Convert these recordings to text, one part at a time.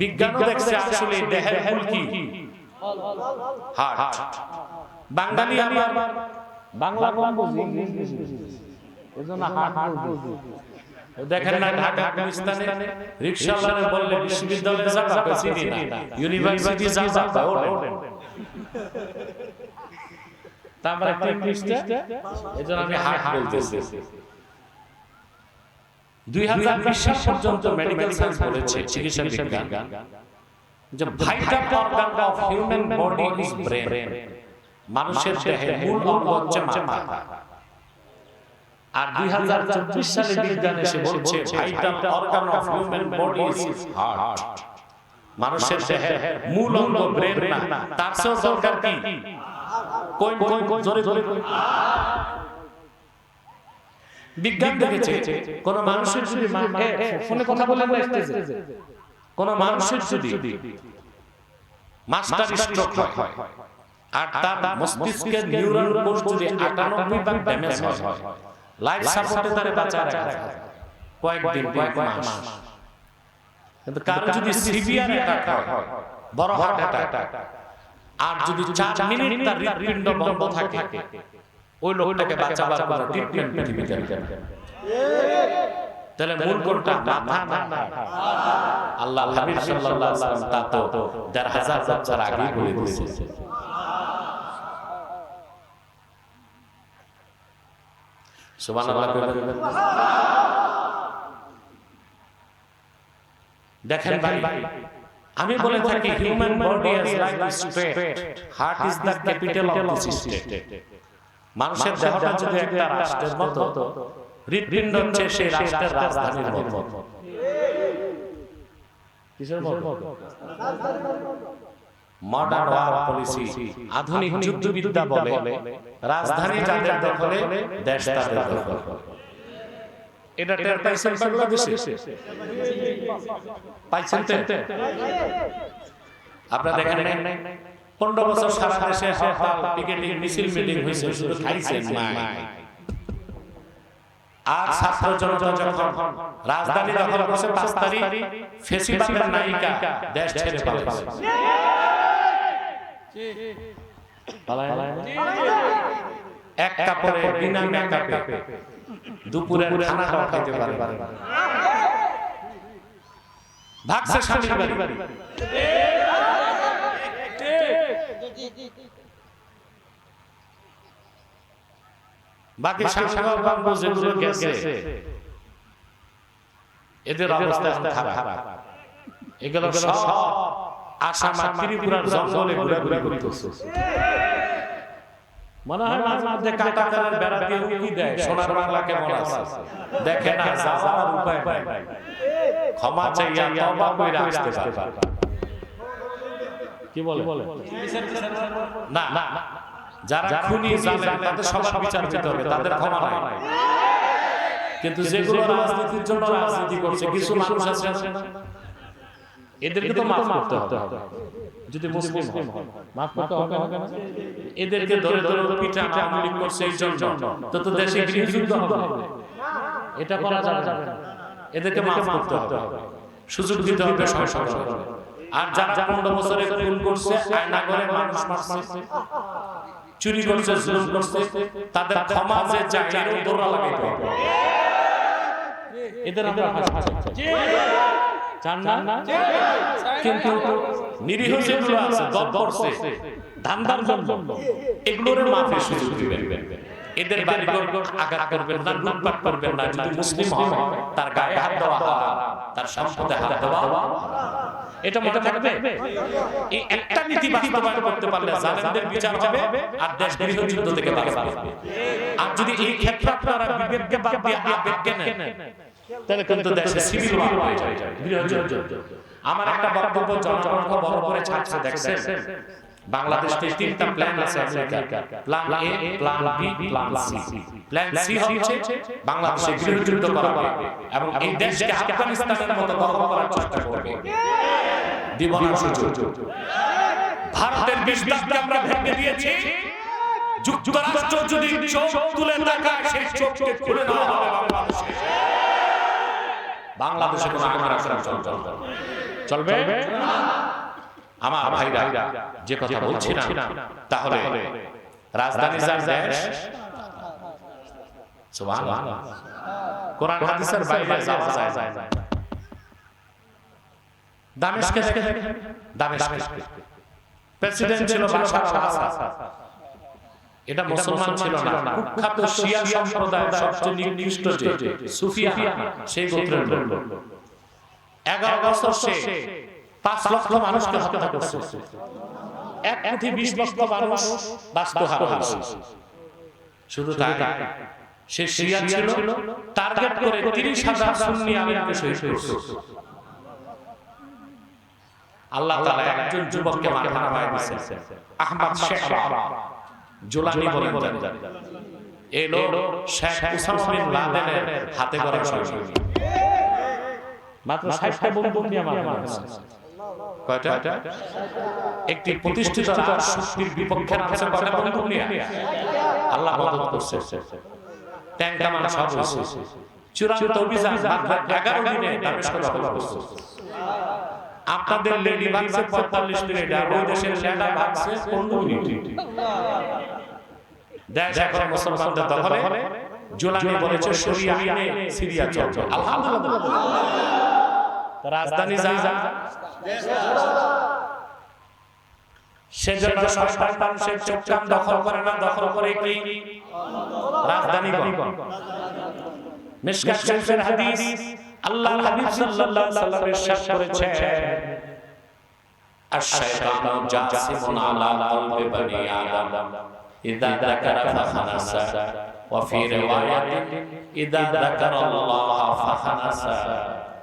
বিজ্ঞানও দেখছে আসলে দেহের মূল কি? হার্ট বাঙালি আবার বাংলা কম বুঝি? ইংলিশ বেশি এজন্য হার্ট বুঝি দেখেন না ঢাকা গুলিস্তানে রিকশাওয়ালারে বললে বিশ্ববিদ্যালয়ে যাবা কইছি না। ইউনিভার্সিটি যাবা এজন্য আমি হার্ট বলতেছি। দুই হাজার বিশ সাল পর্যন্ত মেডিকেল সায়েন্স বলেছে চিকিৎসা বিজ্ঞান। যে vital organ of human body is brain মানুষের দেহে মূল অঙ্গ হচ্ছে মাথা। আর দুই হাজার চব্বিশ সালে বিজ্ঞান এসে বলছে vital organ of human body is heart মানুষের দেহে মূল অঙ্গ ব্রেন না। তার চেয়েও দরকার কি? কোন কোন কোন জোরে জোরে বিজ্ঞান দেখেছে। কোন মানুষের যদি ফোনে কথা বলে স্টেজে। কোন মানুষের যদি মাস্টার স্ট্রোক হয় আর তার মস্তিষ্কের নিউরন কোষ যদি 98 ভাগ ড্যামেজ হয় লাইফ সাপোর্টে তারে বাঁচায় রাখা যায় কয়েকদিন কয়েক মাস কিন্তু কারও যদি সিভিয়ার অ্যাটাক হয় বড় হার্ট অ্যাটাক আর যদি 4 মিনিট তার হৃদপিণ্ড বন্ধ থাকে ওই লোকটাকে বাঁচাবার কোনো ট্রিটমেন্ট পৃথিবীতে। তাহলে মূল কোনটা? মাথা না? আল্লাহ হাবিব সাল্লাল্লাহু আলাইহি ওয়াসাল্লাম তা তো দেড় হাজার বছর আগে বলে দিয়েছে সুবহানাল্লাহ। দেখেন ভাই আমি বলে থাকি human body is like state heart is the capital of this state মানুষের দেহটা যদি একটা রাষ্ট্রের মতো। হৃদপিণ্ড হচ্ছে সেই রাষ্ট্রের রাজধানীর মতো। কিসের মতো? মডার্ন ওয়ার পলিসি আধুনিক যুদ্ধবিদ্যা বলে রাজধানী যাদের দখলে দেশ তাদের দখলে। এটা টের পাইছেন বাংলাদেশে। পাইছেন আপনারা দেখেন নাই? পনেরো বছর সারা দেশে হরতাল পিকেটিং মিছিল মিটিং হয়েছে শুধু আর ছাত্র জনতা যখন রাজধানী দখল করছে পাঁচ তারিখ ফেসিবাদের নায়িকা দেশ ছেড়ে পালাইছে এক কাপড়ে বিনা মেকআপে দুপুরের খানাটাও খাইতে পারে। ভাগছে স্বামীর বাড়ি। বাকি সাংবাদিক যেগুলো গেছে এদের অবস্থা খারাপ। এগুলো সব আসাম আর ত্রিপুরার জঙ্গলে করতেছে। মনে হয় মাঝে মধ্যে কাটাতারের বেড়া দিয়ে উকি দেয় সোনার বাংলা কেমন আছে? দেখে না যাওয়ার উপায় নাই। ক্ষমা চাইয়া তওবা কইরা আসতে পারে। কি বলে? না না যারা খুনি জালেম তাদের সবার বিচার দিতে হবে তাদের ক্ষমা নাই। কিন্তু যেগুলো রাজনীতির জন্য রাজনীতি করছে কিছু মানুষ আছে। না এদেরকে তো মাফ করতে হবে। যদি মুসলিম হয়। মাফ করতে হবে না এদেরকে ধরে ধরে পিঠা আওয়ামী করছে এই জন্য। তো তো দেশে গৃহযুদ্ধ হবে। এটা করা যাবে না। এদেরকে মাফ করতে হবে। সুযোগ দিতে হবে আর যারা পনেরো বছরে খুন করছে আয়না করে মানুষ মারছে। চুরি করছে জুলুম করছে তাদের ক্ষমা যে চায় এর দৌড়া লাগাইতে এদের আমরা চান না কিন্তু নিরীহ যেগুলো আছে দল করছে ধান্দার জন্য এগুলোর সুযোগ দিবেন। এদের বাড়িঘর আঘাত করবেন না লুটপাট করবেন না যদি মুসলিম হয় তার গায়ে হাত দেওয়া হারাম, তার সম্পদে হাত দেওয়া। এটা মনে থাকবে? এই একটা নীতি বাস্তবায়ন করতে পারলে জালেমদের বিচার হবে আর দেশ গৃহযুদ্ধ থেকে বাঁচবে আর যদি এই ক্ষেত্রে আপনারা বিবেককে বাদ দিয়ে আবেগকে নেন তাহলে কিন্তু দেশে সিভিল ওয়ার হয়ে যায়। আমার একটা বক্তব্য জনগণকে বড় করে ছাড়ছে দেখছেন? বাংলাদেশে তিনটা প্ল্যান আছে আমেরিকার plan A plan B plan C plan C হচ্ছে বাংলাদেশে গৃহযুদ্ধ এবং এই দেশকে আফগানিস্তানের মতো দখল করার চেষ্টা করবে। দিব না সুযোগ। ভারতের বিস্তারকে আমরা ভেঙে দিয়েছি। যুক্তরাষ্ট্র যদি চোখ তুলে তাকায় সেই চোখকে খুলে দেওয়া হবে বাংলাদেশে। বাংলাদেশে কোনো চলবে? চলবে? আমার ভাইরা যে কথা বলছিলাম তাহলে রাজধানী যার দেশ সুবহানাল্লাহ কোরআন হাদিসের বাইরে যাওয়া যায় দামেস্কে দামেস্কে প্রেসিডেন্ট ছিল বাশার এটা মুসলমান ছিল না। কুখ্যাত শিয়া সম্প্রদায়ের সবচেয়ে নিকৃষ্ট যে সুফিয়ানা সেই গোত্রের লোক। এগারো বছর সে পাঁচ লক্ষ মানুষকে হত্যা করছে। এক কোটি বিশ লক্ষ মানুষ হয়েছে। শুধু তাই সে ছিল টার্গেট করে তিরিশ হাজার সুন্নি শহীদ আল্লাহ তাআলা একজন যুবককে মাথা আহমদ শেখ জুলানি বলেন জানি এলো শেখ লাদেনের হাতে করে শহীদ মাত্র একটি প্রতিষ্ঠিত শক্তির বিপক্ষে আল্লাহ আপনাদের লেডি পঁয়তাল্লিশ মিনিট, আর ওই দেশের লেডা ভাগছে পনেরো মিনিট। দেশ এখন মুসলমানদের দখলে। জুলানি বলেছে শরিয়া আইনে সিরিয়া চলছে আলহামদুলিল্লাহ। রাজধানী যা। সেজন্য সরকার মানুষের চোখকান দখল করে না, দখল করে কি? রাজধানী মিসকাত শরীফের হাদিস আল্লাহ হাবিব সাল্লাল্লাহু আলাইহি সাল্লাম ইরশাদ করেছেন। আশ-শাইতানু জাসিমুন আলা কলবি বনি আদম। ইযা যাকারা ফাখানাসা। ওয়া ফি রিওয়ায়াতিন ইযা যাকারা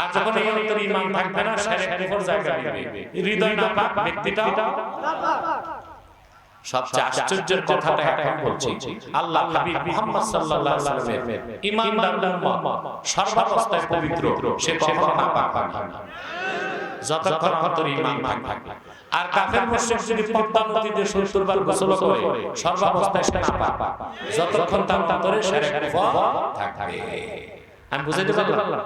আর যখন এই অন্তরে ঈমান থাকবে না শিরক কুফর জায়গা নেবে। হৃদয় না পাক ব্যক্তিটা সবচেয়ে আশ্চর্যের কথাটা এখন বলছি। আল্লাহ হাবিব মুহাম্মদ সাল্লাল্লাহু আলাইহি ওয়াসাল্লামের ঈমানদার উম্মত সর্বাবস্থায় পবিত্র। সে কখনো না পাক হয় না। যতক্ষণ অন্তরে ঈমান থাকবে। আর কাফের মুশরিক যদি পদ্মা নদীতে 70 বার গোসল করে সর্বাবস্থায় সে না পাক যতক্ষণ তার অন্তরে শিরক কুফর থাকবে। আমি বুঝাইতে পারলাম।